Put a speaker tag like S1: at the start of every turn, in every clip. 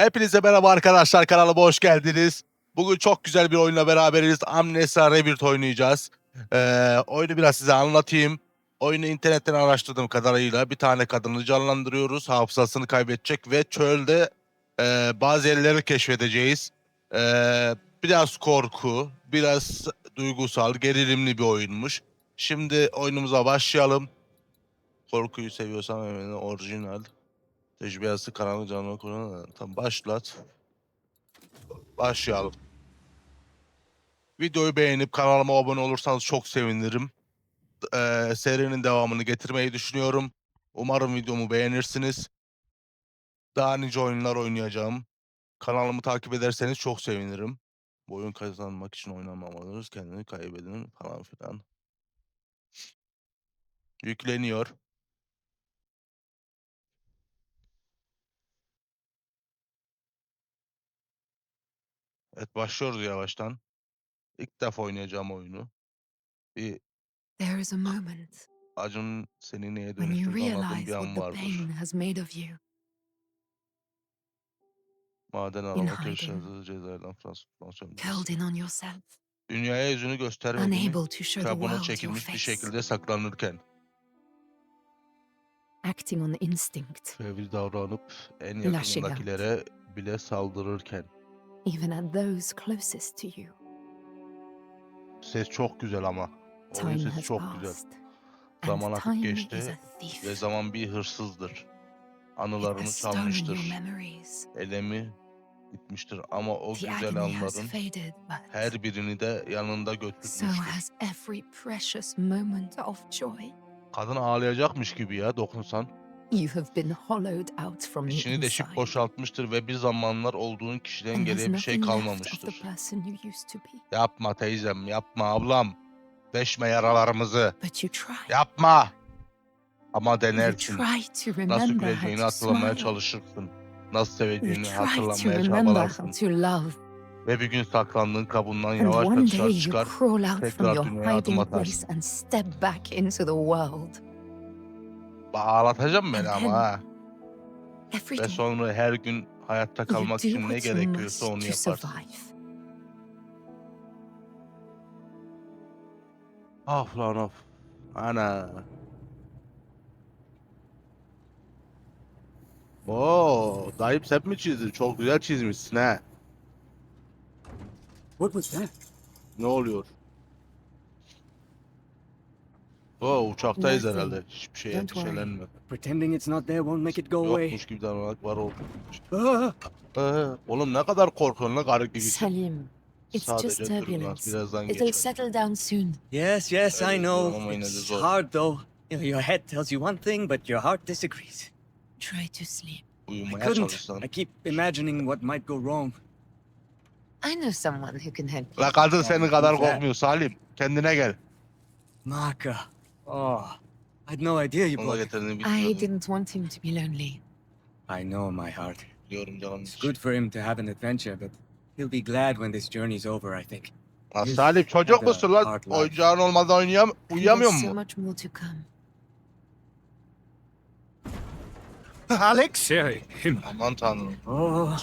S1: Hepinize merhaba arkadaşlar kanalıma hoş geldiniz. Bugün çok güzel bir oyunla beraberiz. Amnesia Rebirth oynayacağız. Ee, oyunu biraz size anlatayım. Oyunu internetten araştırdığım kadarıyla bir tane kadını canlandırıyoruz. Hafızasını kaybedecek ve çölde e, bazı yerleri keşfedeceğiz. Ee, biraz korku, biraz duygusal, gerilimli bir oyunmuş. Şimdi oyunumuza başlayalım. Korkuyu seviyorsan hemen orijinal. Tecrübesi karanlık canlı kuran. Tamam başlat. Başlayalım. Videoyu beğenip kanalıma abone olursanız çok sevinirim. Ee, serinin devamını getirmeyi düşünüyorum. Umarım videomu beğenirsiniz. Daha nice oyunlar oynayacağım. Kanalımı takip ederseniz çok sevinirim. Bu oyun kazanmak için oynamamalıyız. Kendini kaybedin falan filan. Yükleniyor. Evet başlıyoruz yavaştan. İlk defa oynayacağım oyunu. Bir
S2: There is a moment
S1: acın seni neye
S2: when you
S1: anladığım
S2: realize
S1: bir
S2: what
S1: an
S2: the
S1: vardır.
S2: pain has made of you.
S1: Maden arama
S2: hiding,
S1: keşfedildi Cezayir'den Fransız Fransız
S2: Curled in on yourself,
S1: Dünyaya yüzünü göstermediğini
S2: unable to show the
S1: kabuğuna
S2: world your
S1: çekilmiş bir
S2: face,
S1: şekilde saklanırken
S2: acting on instinct,
S1: fevri davranıp en yakınındakilere bile saldırırken.
S2: Even at those closest to you.
S1: Ses çok güzel ama. Oyun
S2: Time
S1: sesi
S2: has
S1: çok güzel.
S2: passed,
S1: Zaman
S2: and
S1: akıp
S2: time
S1: geçti
S2: is a thief.
S1: Ve zaman bir hırsızdır.
S2: It
S1: Anılarını
S2: has stolen your
S1: çalmıştır.
S2: memories.
S1: Elemi gitmiştir ama o
S2: The
S1: güzel
S2: agony has
S1: anların
S2: faded, but
S1: her birini de yanında
S2: so
S1: götürmüştür.
S2: has every precious moment of joy.
S1: Kadın ağlayacakmış gibi ya dokunsan.
S2: You have been hollowed out from the
S1: İçini deşip
S2: inside.
S1: boşaltmıştır ve bir zamanlar olduğun kişiden
S2: and there's
S1: geriye bir şey
S2: nothing left of
S1: kalmamıştır.
S2: the person you used to be.
S1: Yapma teyzem, yapma ablam. Deşme yaralarımızı.
S2: But you try.
S1: Yapma. Ama
S2: You
S1: denersin.
S2: try to
S1: Nasıl
S2: remember how
S1: güleceğini
S2: to
S1: hatırlamaya
S2: smile.
S1: çalışırsın. Nasıl
S2: You
S1: seveceğini
S2: try to
S1: hatırlamaya
S2: remember
S1: çabalarsın.
S2: how to love.
S1: Ve bir gün saklandığın kabuğundan
S2: And
S1: yavaşça
S2: one
S1: dışarı
S2: day you
S1: çıkar.
S2: crawl out
S1: tekrar
S2: your
S1: dünyaya adım
S2: hiding
S1: atarsın.
S2: place and step back into the world.
S1: Ba- Ağlatacağım beni ama ha. Ve sonra her gün hayatta kalmak için ne gerekiyorsa onu yaparsın. Of lan of. Ana. Oo, dayım sen mi çizdin? Çok güzel çizmişsin ha.
S3: What was that?
S1: Ne oluyor? Oo, uçaktayız herhalde. Hiçbir şeye
S2: Don't worry.
S1: endişelenme.
S3: Pretending it's not there won't make it go away.
S1: Yokmuş gibi davranmak var oldu.
S3: Ah,
S1: Ee, oğlum ne kadar korkuyorsun lan garip gibi.
S2: Salim, it's just
S1: Sadece turbulans
S2: turbulence.
S1: birazdan
S2: It'll
S1: geçer.
S2: settle down soon.
S3: yes, yes,
S1: Evet,
S3: I know. It's
S1: zor.
S3: hard though. You know, your head tells you one thing, but your heart disagrees.
S2: Try to sleep.
S3: I
S1: Uyumaya
S3: couldn't.
S1: çalışsan.
S3: I keep imagining what might go wrong.
S2: I know someone who can help you.
S1: La kadın senin kadar korkmuyor Salim. Kendine gel.
S3: Maka. Oh, I had no idea you brought.
S1: getirdiğini
S2: I didn't want him to be lonely.
S3: I know my heart.
S1: Biliyorum canım.
S3: It's good for him to have an adventure, but he'll be glad when this journey's over. I think.
S1: Lan Salim çocuk
S3: had a
S1: musun lan?
S3: hard life.
S1: Oyuncağın olmadan oynayam
S2: And
S1: uyuyamıyor
S2: there's so
S1: mu?
S2: much more to come.
S4: Alex? Sherry, him.
S1: Aman tanrım.
S3: Oh,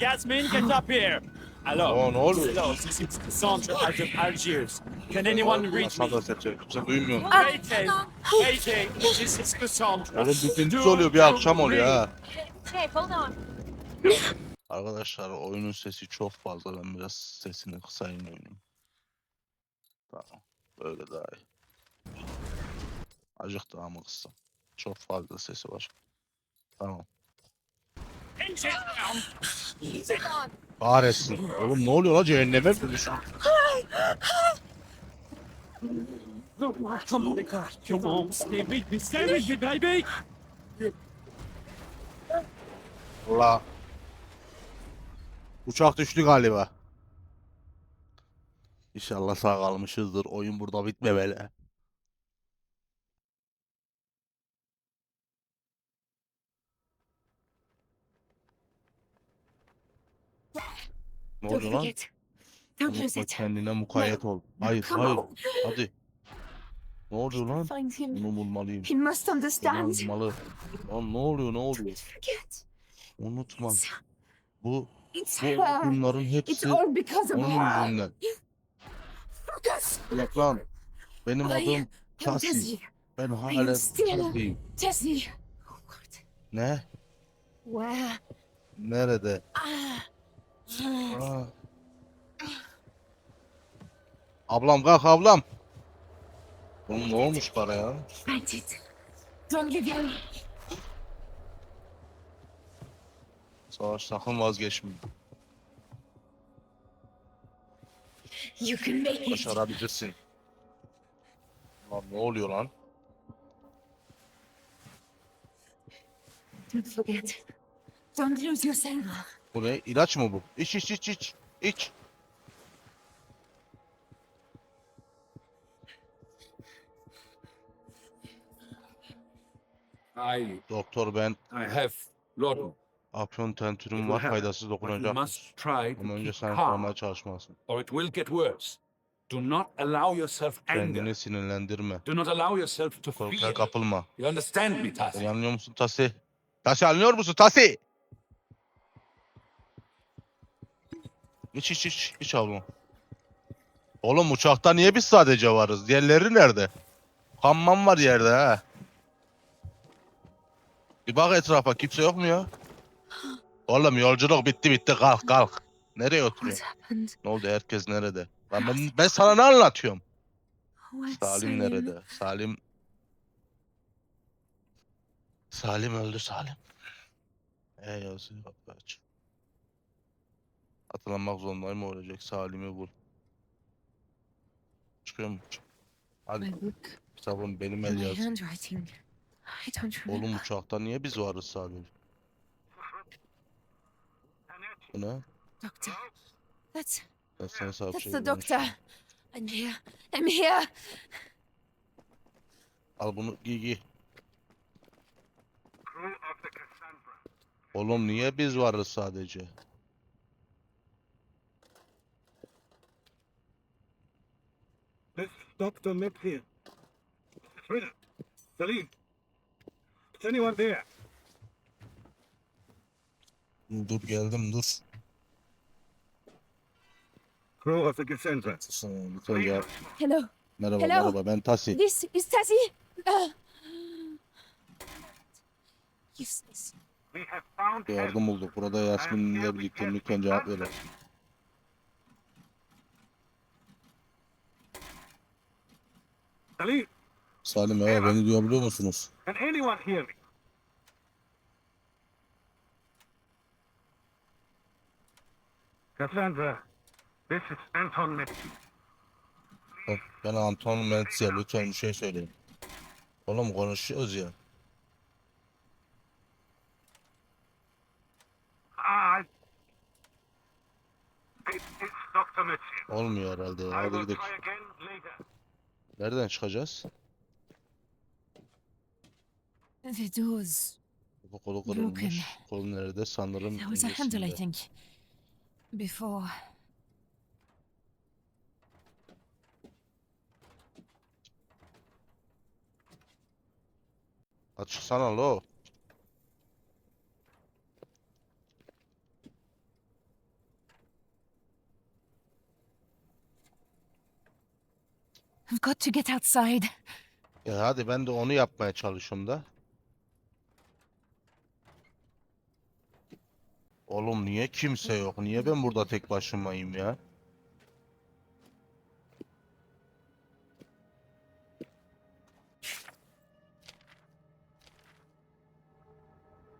S4: Yasmin, get up here. Hello.
S1: Oo ne oluyor?
S4: İs Cassandra out of Algiers. Can anyone reach me?
S1: Masal da seçiyor. Kimse duymuyor.
S4: Mayday, Mayday, this is Cassandra.
S1: Bir gündüz
S4: Do
S1: oluyor bir akşam oluyor ha.
S5: Hey, hold on.
S1: Arkadaşlar oyunun sesi çok fazla. Ben biraz sesini kısayım oyunun. Tamam. Böyle daha iyi. Acık daha mı kıssam? Çok fazla sesi var. Tamam.
S4: Engine down.
S5: Sit on.
S1: Kahretsin. Oğlum ne oluyor lan cehenneme. Allah. Uçak düştü galiba. İnşallah sağ kalmışızdır. Oyun burada bitmemeli. Ne
S2: Don't
S1: oldu lan?
S2: forget. Don't lose
S1: Unutma
S2: it.
S1: kendine mukayyet ol. Hayır
S2: Come
S1: hayır.
S2: on.
S1: Hadi. Ne oluyor lan?
S2: Find him.
S1: Bunu bulmalıyım.
S2: He must understand.
S1: bulmalı. Lan ne oluyor ne oluyor?
S2: Don't forget.
S1: Unutma.
S2: It's,
S1: Bu,
S2: it's
S1: bu
S2: her.
S1: bunların
S2: It's
S1: hepsi
S2: all because of
S1: onun
S2: her.
S1: yüzünden.
S2: Focus.
S1: Bırak lan. Benim
S2: I
S1: adım
S2: am
S1: Tasi.
S2: Tessie.
S1: Ben hala
S2: still-
S1: Tasi'yim.
S2: Tessie. Oh God.
S1: Ne?
S2: Where?
S1: Nerede?
S2: Ah.
S1: Aa. Ablam kalk ablam. Oğlum ne olmuş para ya?
S2: Fight it. Don't give in.
S1: Savaş sakın vazgeçme.
S2: You can make it.
S1: Başarabilirsin. Lan ne oluyor lan?
S2: Don't forget. Don't lose yourself.
S1: Bu ne? İlaç mı bu? İç iç iç iç. İç.
S6: I
S1: Doktor ben
S6: I have laudanum.
S1: afyon tentürüm var
S6: you
S1: dokunacak.
S6: must try to
S1: Ama önce
S6: keep
S1: sen
S6: calm,
S1: korumaya çalışmalısın.
S6: or it will get worse. Do not allow yourself anger.
S1: Kendini sinirlendirme.
S6: Do not allow yourself to
S1: Korkuya
S6: fear.
S1: kapılma.
S6: You understand me, Tasi?
S1: anlıyor musun Tasi? Tasi anlıyor musun Tasi? İç iç iç. İç ablam. Oğlum uçakta niye biz sadece varız? Diğerleri nerede? Hamman var yerde ha. Bir bak etrafa kimse yok mu ya? Oğlum yolculuk bitti bitti kalk kalk. Nereye
S2: happened?
S1: Ne oldu herkes nerede? Lan ben, ben sana ne anlatıyorum?
S2: Where's
S1: Salim nerede? Salim... Salim öldü Salim. E yazıyor aç. Hatırlamak zorundayım mı olacak? Salim'i bul. Çıkıyor mu? Hadi
S2: My book.
S1: kitabım benim
S2: My
S1: el yaz.
S2: handwriting. I don't remember.
S1: Oğlum uçakta niye biz varız Salim? Bu ne?
S2: Doctor. That's
S1: Ben sana
S2: that's
S1: şey
S2: the doctor. I'm here. I'm here.
S1: Al bunu giy giy. Oğlum niye biz varız sadece?
S7: This Dr. Mick here. Frida, Salim, is anyone there?
S1: Dur geldim dur.
S7: Crew of the Cassandra.
S1: Lütfen cevap.
S2: Hello.
S1: Merhaba
S2: Hello.
S1: merhaba ben Tasi.
S2: This is Tessie. Uh, useless.
S7: We have found
S1: Bir
S7: help.
S1: yardım bulduk. Burada Yasmin'le birlikte lütfen cevap verin.
S7: Salim,
S1: Salim ya beni duyabiliyor musunuz?
S7: can anyone hear me? Cassandra, this is Anton Mick.
S1: Bak, Ben Anton Mentzia lütfen bir şey söyleyin. Oğlum konuşuyoruz ya.
S7: Ah, it, it's Dr. Here.
S1: Olmuyor herhalde ya.
S7: I
S1: Hadi
S7: will
S1: gidelim.
S7: try again later.
S1: Nereden çıkacağız?
S2: The doors.
S1: Bu kolu kırılmış. Kol nerede? Sanırım
S2: There was a handle, I think. Before.
S1: Açıksana lo.
S2: I've got to get outside.
S1: Ya hadi ben de onu yapmaya çalışıyorum da. Oğlum niye kimse yok? Niye ben burada tek başımayım ya?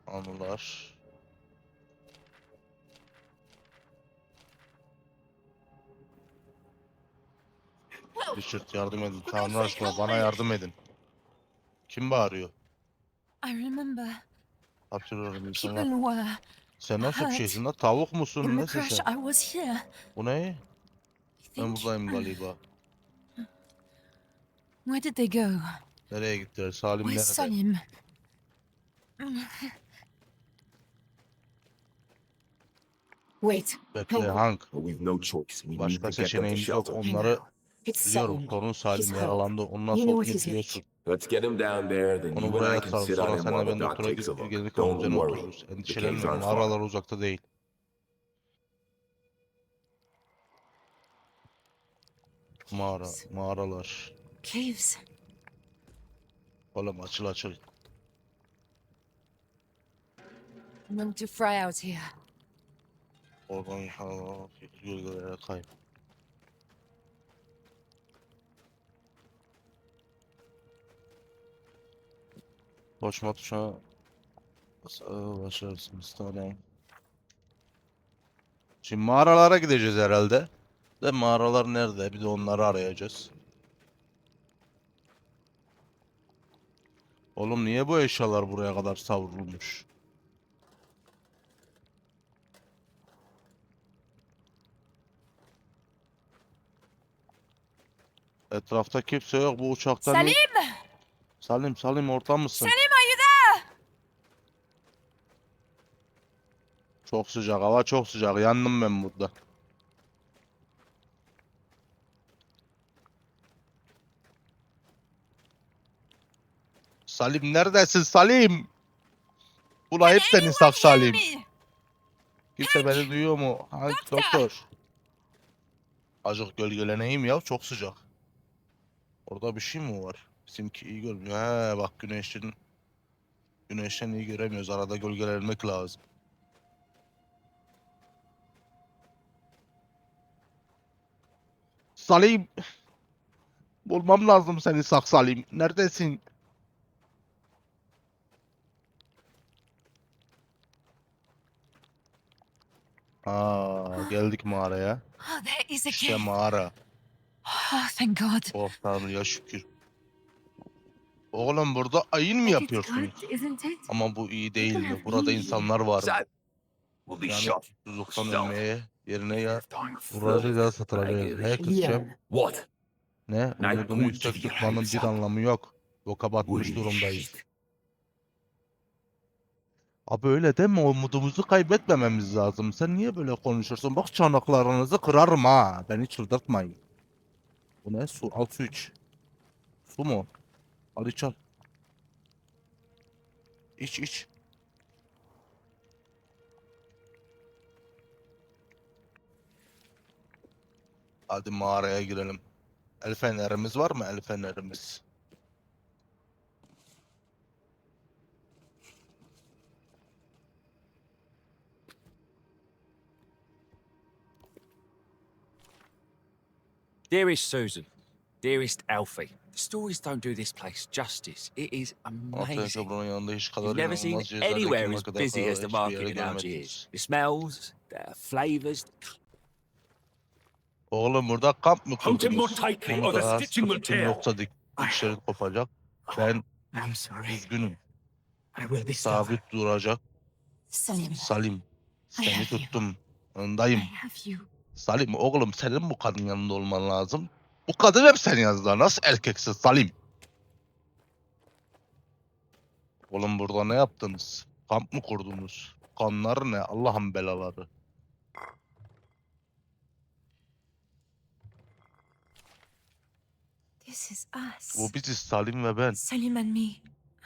S1: Anılar. Richard yardım edin. Tanrı aşkına bana yardım edin. Kim bağırıyor?
S2: I remember
S1: Hatırlıyorum
S2: people
S1: insanlar.
S2: were.
S1: Sen nasıl bir
S2: hurt.
S1: şeysin lan? Tavuk musun?
S2: In the
S1: Nesin
S2: crash,
S1: sen?
S2: I was here.
S1: Bu ne?
S2: I
S1: Ben
S2: think.
S1: buradayım galiba.
S2: Where did they go?
S1: Nereye gittiler? Salim
S2: Where's
S1: nerede?
S2: Salim?
S8: Wait,
S1: Bekle
S8: Hank.
S1: Hank.
S9: But we've no choice. We need
S1: Başka
S9: to get them to
S1: seçeneğimiz yok.
S9: shelter.
S1: Onları
S8: it's
S1: biliyorum.
S8: Salim He's hurt.
S1: yaralandı. Nasıl
S8: You know what he's.
S9: Let's get him down there, then
S1: Onu
S9: you and
S1: buraya
S9: can sit on
S1: Sonra
S9: him
S1: senle
S9: while the
S1: ben
S9: doc
S1: doktora
S9: takes a look.
S1: gelirken
S9: Don't worry.
S1: otururuz.
S9: The caves
S1: Endişelenme.
S9: far.
S1: Mağaralar uzakta değil. Mağara, mağaralar.
S8: Caves.
S1: Oğlum açıl açıl.
S8: None to fry out here.
S1: Oradan inşallah gölgelere kay. Koşma tuşuna Sağ başarısınız tamam. Şimdi mağaralara gideceğiz herhalde. De mağaralar nerede? Bir de onları arayacağız. Oğlum niye bu eşyalar buraya kadar savrulmuş? Etrafta kimse yok bu uçaktan.
S2: Salim!
S1: Salim, Salim orta mısın?
S2: You there?
S1: Çok sıcak, hava çok sıcak. Yandım ben burada. Salim neredesin Salim? Ula hep senin sak Salim. Kimse beni duyuyor mu? Ha,
S2: Doktor.
S1: doktor. Azıcık gölgeleneyim ya çok sıcak. Orada bir şey mi var? Bizimki iyi görmüyor. He bak güneşin güneşten iyi göremiyoruz. Arada gölgelenmek lazım. Salim. Bulmam lazım seni sak Salim. Neredesin? Aa, geldik mağaraya.
S2: Oh, there is a
S1: İşte
S2: cave.
S1: mağara.
S2: Oh, thank God.
S1: Oh Tanrı'ya şükür. Oğlum burada ayin mi yapıyorsunuz?
S8: isn't it?
S1: Ama bu iyi değildi. Burada insanlar var.
S9: Son, we'll be
S1: Yani
S9: shot.
S1: susuzluktan ölmeye yerine ya
S9: Dying
S1: vuracağız
S9: thirst.
S1: ya satılacağız. He kızcağım.
S9: What?
S1: Ne?
S9: Night
S1: Umudumu
S9: Moon
S1: yüksek
S9: gibi
S1: tutmanın bir anlamı yok. Boka batmış durumdayız. Abi öyle deme umudumuzu kaybetmememiz lazım. Sen niye böyle konuşuyorsun? Bak çanaklarınızı kırarım ha. Beni çıldırtmayın. Bu ne? Su. Al su iç. Su mu? Al iç al. İç iç. Hadi mağaraya girelim. El fenerimiz var mı? El fenerimiz.
S4: Dearest Susan, dearest Alfie, stories don't do this place justice. It is amazing.
S1: Köprünün yanında hiç kadar
S4: You've never seen
S1: inanılmaz
S4: anywhere as busy as the market in Algiers. The smells, the flavours,
S1: Oğlum burada kamp mı
S6: Hold him more
S1: kurdunuz?
S6: tightly
S1: Bunu
S6: or the
S1: daha
S6: stitching will
S1: sıkıntım
S6: tear.
S1: yoksa dik dişlerin kopacak. Ben
S3: I'm sorry.
S1: üzgünüm.
S3: I will be still.
S1: Sabit duracak.
S8: Salim,
S1: Salim. Seni tuttum.
S8: I
S1: Yanındayım.
S8: have you.
S1: Salim oğlum senin bu kadın yanında olman lazım. Bu kadın hep senin yanında. Nasıl erkeksin Salim? Oğlum burada ne yaptınız? Kamp mı kurdunuz? Kanlar ne? Allah'ın belaları.
S2: This is us.
S1: Bu biziz Salim ve ben.
S2: Salim and me.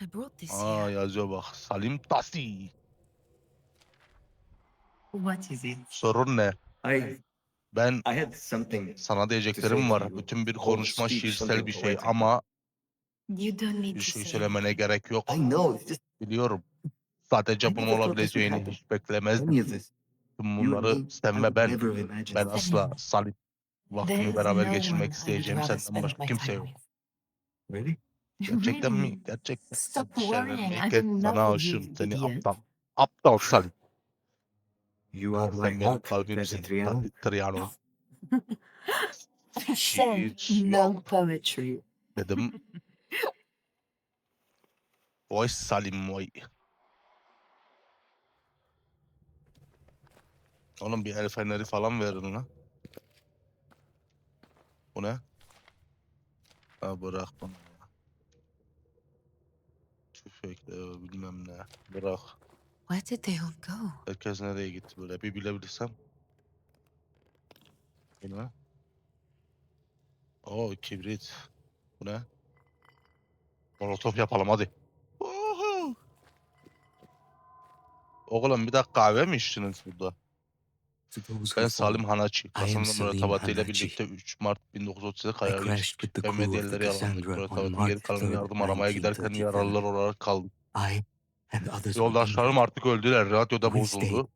S2: I brought this
S1: Aa
S2: here.
S1: yazıyor bak. Salim Tasi.
S3: What is it?
S1: Sorun ne?
S3: I
S1: Ben
S3: I had something.
S1: sana diyeceklerim var. Bütün bir konuşma şiirsel bir şey ama
S8: You don't need
S1: bir
S8: to
S1: şey
S8: say
S1: söylemene gerek yok.
S3: I know. It's just
S1: Biliyorum. Sadece
S3: I
S1: bunun olabileceğini hiç beklemezdim.
S3: any of this.
S1: Tüm
S3: You and
S1: bunları
S3: me, I
S1: sen ve
S3: would
S1: ben,
S3: never have imagined.
S1: ben asla Salim. Vaktimi
S8: There is
S1: beraber
S8: no
S1: geçirmek
S8: one I'd
S1: isteyeceğim
S8: rather
S1: senden
S8: spend
S1: başka
S8: my
S1: kimse
S8: time
S1: yok.
S8: with.
S3: Really?
S1: Gerçekten mi?
S8: Really?
S1: Gerçekten.
S8: Stop worrying, I'm
S1: Gel,
S8: in
S1: Sana
S8: love you,
S1: aşığım seni
S8: idiot.
S1: aptal. Aptal Salim.
S3: You are my
S1: kalbimsin.
S3: Petriano.
S1: Triano. Şiir
S8: no poetry.
S1: dedim. Vay Salim vay. Oğlum bir el feneri falan verin lan. Bu ne? Ha bırak ya. Tüfekle bilmem ne. Bırak.
S2: Where did they all go?
S1: Herkes nereye gitti böyle bir bilebilsem. Bu ne? Oo kibrit. Bu ne? Molotof yapalım hadi. Uhu. Oğlum bir dakika kahve mi içtiniz burada? Ben Salim
S3: follow,
S1: Hanaçi.
S3: I am
S1: Kasım'ın
S3: Salim
S1: müratabatıyla
S3: Hanaçi.
S1: birlikte 3 Mart 1937'de
S3: I
S1: kayaya
S3: crashed
S1: geçtik.
S3: with the
S1: Ve medyaları
S3: on
S1: Müratabatın geri kalan
S3: 3rd,
S1: yardım aramaya giderken
S3: 1937.
S1: yaralılar olarak kaldım.
S3: I and others were
S1: Yoldaşlarım
S3: injured,
S1: artık öldüler. Radyoda
S3: We
S1: bozuldu.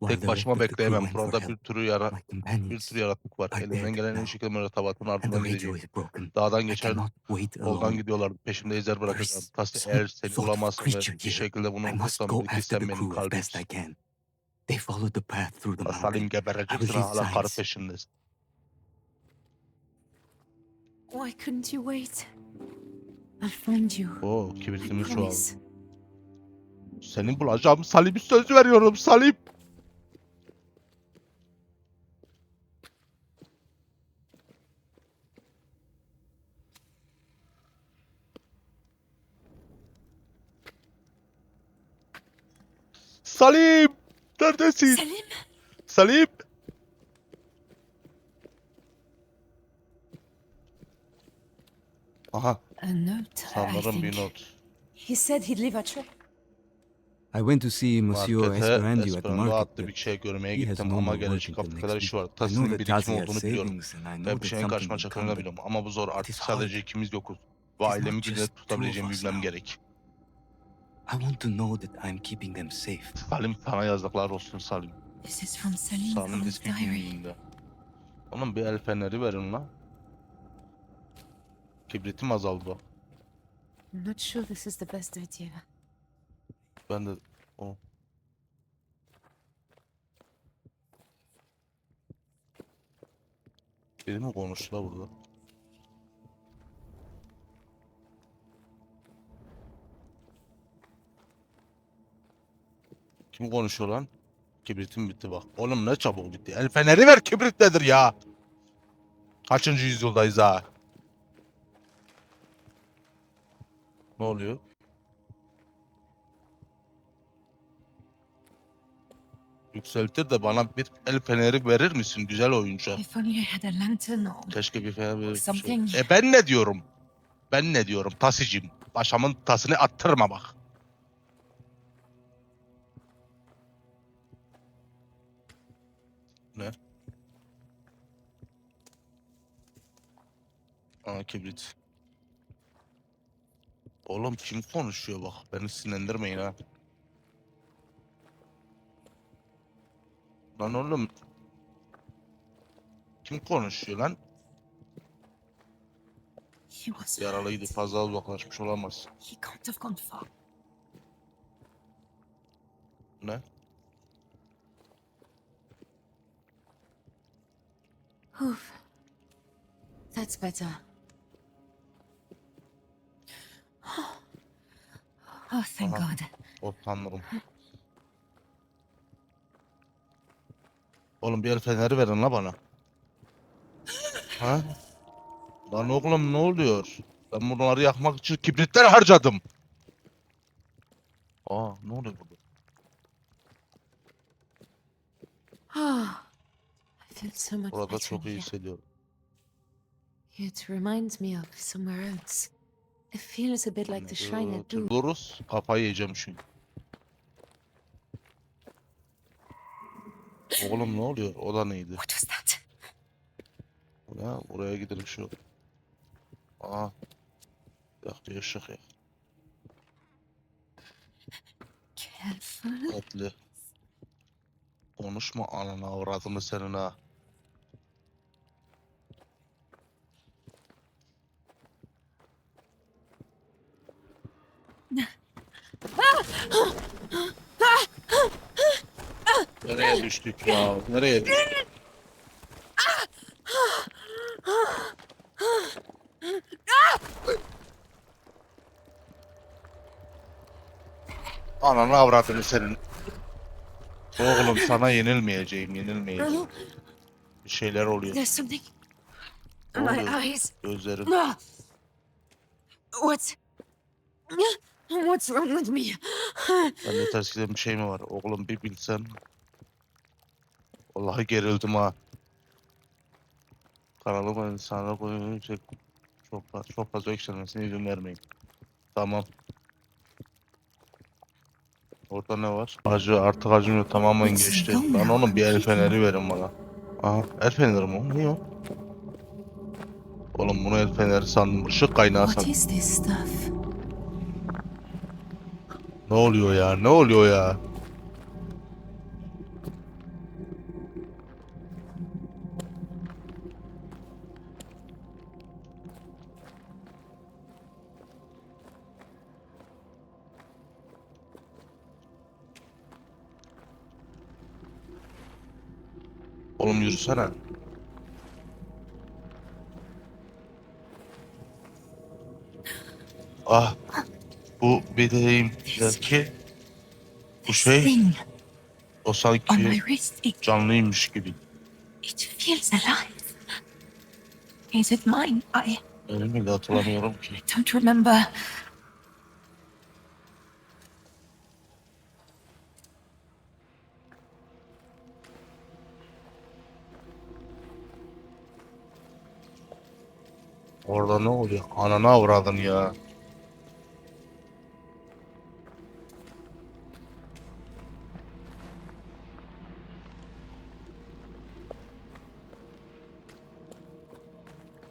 S3: while
S1: Tek
S3: the
S1: başıma
S3: rest of the crew
S1: bekleyemem.
S3: for
S1: Burada
S3: help.
S1: bir türü yara
S3: My
S1: bir
S3: companions
S1: sürü yaratık var. Elimden gelen en
S3: now,
S1: şekilde müratabatın
S3: and the
S1: ardından
S3: radio
S1: gideceğim.
S3: is broken.
S1: Dağdan
S3: I
S1: geçer
S3: cannot wait
S1: Yoldan
S3: alone.
S1: gidiyorlar. Peşimde izler bırakacağım.
S3: There's
S1: Tasti
S3: some
S1: eğer seni
S3: sort of
S1: bulamazsam ve
S3: creature
S1: bir
S3: here.
S1: şekilde bunu
S3: I must
S1: unutursam
S3: go
S1: bil ki
S3: after
S1: sen
S3: the
S1: benim
S3: crew as best I
S1: kalbimsin.
S3: can. They followed the path through the
S1: Salim
S3: mountain.
S1: gebereceksin
S3: will
S1: hala peşindesin.
S2: Why couldn't you wait? I'll find you.
S1: Oo
S2: I
S1: kibritimiz çoğaldı.
S2: promise.
S1: Seni bulacağım. Salim'e söz veriyorum Salim. Salim! Neredesin?
S2: Salim?
S1: Salim! Aha
S2: A note,
S1: sanırım bir not.
S2: He said he'd leave a track.
S3: I went to see Monsieur
S1: Markete
S3: Esperandio at the market.
S1: adlı bir
S3: but
S1: şey görmeye
S3: he has
S1: gittim
S3: no
S1: ama
S3: more work
S1: gelecek
S3: until
S1: hafta kadar işi var.
S3: I know
S1: Tasının
S3: that
S1: birikim
S3: Tazi has
S1: olduğunu biliyorum.
S3: savings and I know
S1: Ve
S3: that
S1: bir şeyin
S3: something
S1: karşıma
S3: will come, but
S1: biliyorum. Ama bu zor artık
S3: is
S1: sadece
S3: hard.
S1: ikimiz yokuz. Ve ailemi
S3: just
S1: tutabileceğimi
S3: us
S1: bilmem
S3: now.
S1: gerek.
S3: I want to know that I'm keeping them safe.
S1: Salim sana yazıklar olsun Salim.
S2: This is from Salim
S1: Salim diski
S2: diary.
S1: günlüğünde. Oğlum bir el feneri verin lan. Kibritim azaldı.
S2: I'm not sure this is the best idea.
S1: Ben de o. Biri mi konuştu la burada? Kim konuşuyor lan? Kibritim bitti bak. Oğlum ne çabuk bitti. El feneri ver kibrit nedir ya? Kaçıncı yüzyıldayız ha? Ne oluyor? Yükseltir de bana bir el feneri verir misin güzel oyuncu?
S2: If only I had a lantern or
S1: Keşke bir fener verir. şey.
S2: Something.
S1: E ben ne diyorum? Ben ne diyorum? Tasicim. Başamın tasını attırma bak. Ne? Aa kibrit. Oğlum kim konuşuyor bak. Beni sinirlendirmeyin ha. Lan oğlum. Kim konuşuyor lan? Yaralıydı fazla uzaklaşmış olamaz.
S2: He can't have gone far.
S1: Ne?
S2: Oof. That's better. Oh, thank
S1: Uh-huh.
S2: God.
S1: O tanrım. Oğlum bir el feneri verin la bana. ha? Lan oğlum ne oluyor? Ben bunları yakmak için kibritler harcadım. Aa ne oluyor burada?
S2: Oh, I feel so much
S1: Burada
S2: better
S1: çok iyi
S2: here.
S1: hissediyorum.
S2: It reminds me of somewhere else. It feels a bit like the shrine at Doob.
S1: Dururuz. Kafayı yiyeceğim şimdi. Oğlum ne oluyor? O da neydi?
S2: What was that?
S1: Ya oraya gidelim şu. Aa. Yak bir ışık ya.
S2: Careful.
S1: Dikkatli. Konuşma anana avradını senin ha. Nereye düştük ya? Nereye düştük? Ananı avradını senin. Oğlum sana yenilmeyeceğim, yenilmeyeceğim. Bir şeyler oluyor.
S2: There's something.
S1: Ne
S2: My
S1: oluyor?
S2: eyes.
S1: Gözlerim.
S2: Ah! What? What's wrong with me?
S1: Bende ters giden bir şey mi var? Oğlum bir bilsen. Vallahi gerildim ha. Kanalıma insanlara koyun yüksek. Çok fazla, çok fazla yükselmesine izin vermeyin. Tamam. Orada ne var? Hacı artık hacım yok tamamen geçti. Lan oğlum bir el feneri verin bana. Aha el feneri mi? Ne o? Oğlum bunu el feneri sandım. Işık kaynağı sandım. Ne oluyor ya? Ne oluyor ya? Oğlum yürüsene. Ah. Bu bedeğim ki bu şey o sanki canlıymış gibi.
S8: it feels alive. Is it mine? I
S1: Öyle mi hatırlamıyorum ki.
S8: don't remember.
S1: Orada ne oluyor? Anana avradın ya.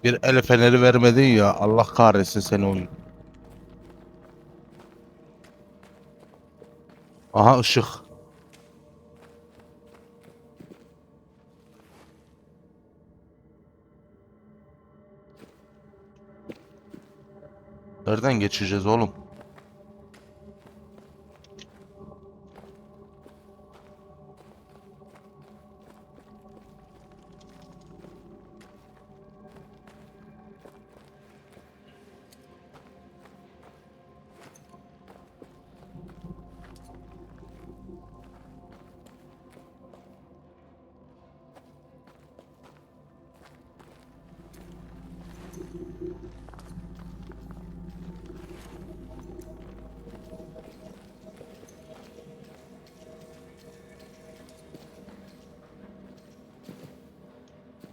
S1: Bir el feneri vermedin ya. Allah kahretsin seni oyun. Aha ışık. Nereden geçeceğiz oğlum?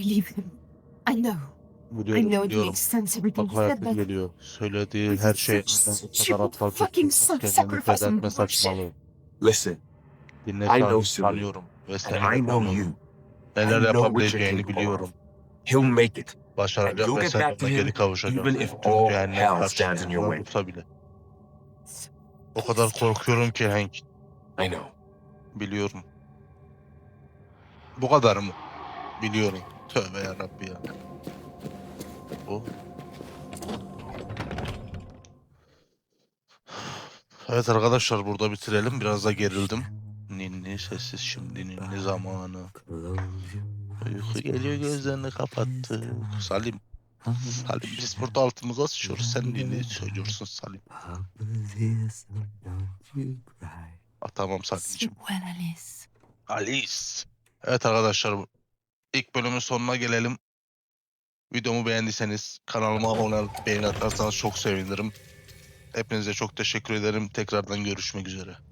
S8: Believe him. I know. I
S1: Biliyorum,
S8: know it
S1: biliyorum.
S8: makes sense everything
S1: Bak
S8: he said, but
S1: geliyor. Söylediği her şey
S8: such
S1: kadar aptal
S8: fucking
S1: çok kendini feda etme saçmalığı.
S9: Listen,
S1: Dinle
S9: I know
S1: tanıyorum ve seni
S9: and I know
S1: tanıyorum.
S9: you.
S1: Neler
S9: I know what you're
S1: yapabileceğini
S9: capable
S1: biliyorum.
S9: of. He'll make it.
S1: Başaracak
S9: you'll
S1: ve
S9: get
S1: sen
S9: back to
S1: ona
S9: him
S1: geri kavuşacak.
S9: even if
S1: Tüm
S9: all
S1: cehennem
S9: hell stands in your
S1: karşısında
S9: way.
S1: bile. O kadar korkuyorum ki Hank.
S9: I know.
S1: Biliyorum. Bu kadar mı? Biliyorum. Tövbe yarabbi ya. Bu. Evet arkadaşlar burada bitirelim. Biraz da gerildim. Ninni sessiz şimdi ninni zamanı. Uyku geliyor gözlerini kapattı. Salim. Salim biz burada altımıza sıçıyoruz. Sen ninni söylüyorsun Salim. Ah, tamam Salimciğim. Alice. Evet arkadaşlar ilk bölümün sonuna gelelim. Videomu beğendiyseniz kanalıma abone olup beğeni atarsanız çok sevinirim. Hepinize çok teşekkür ederim. Tekrardan görüşmek üzere.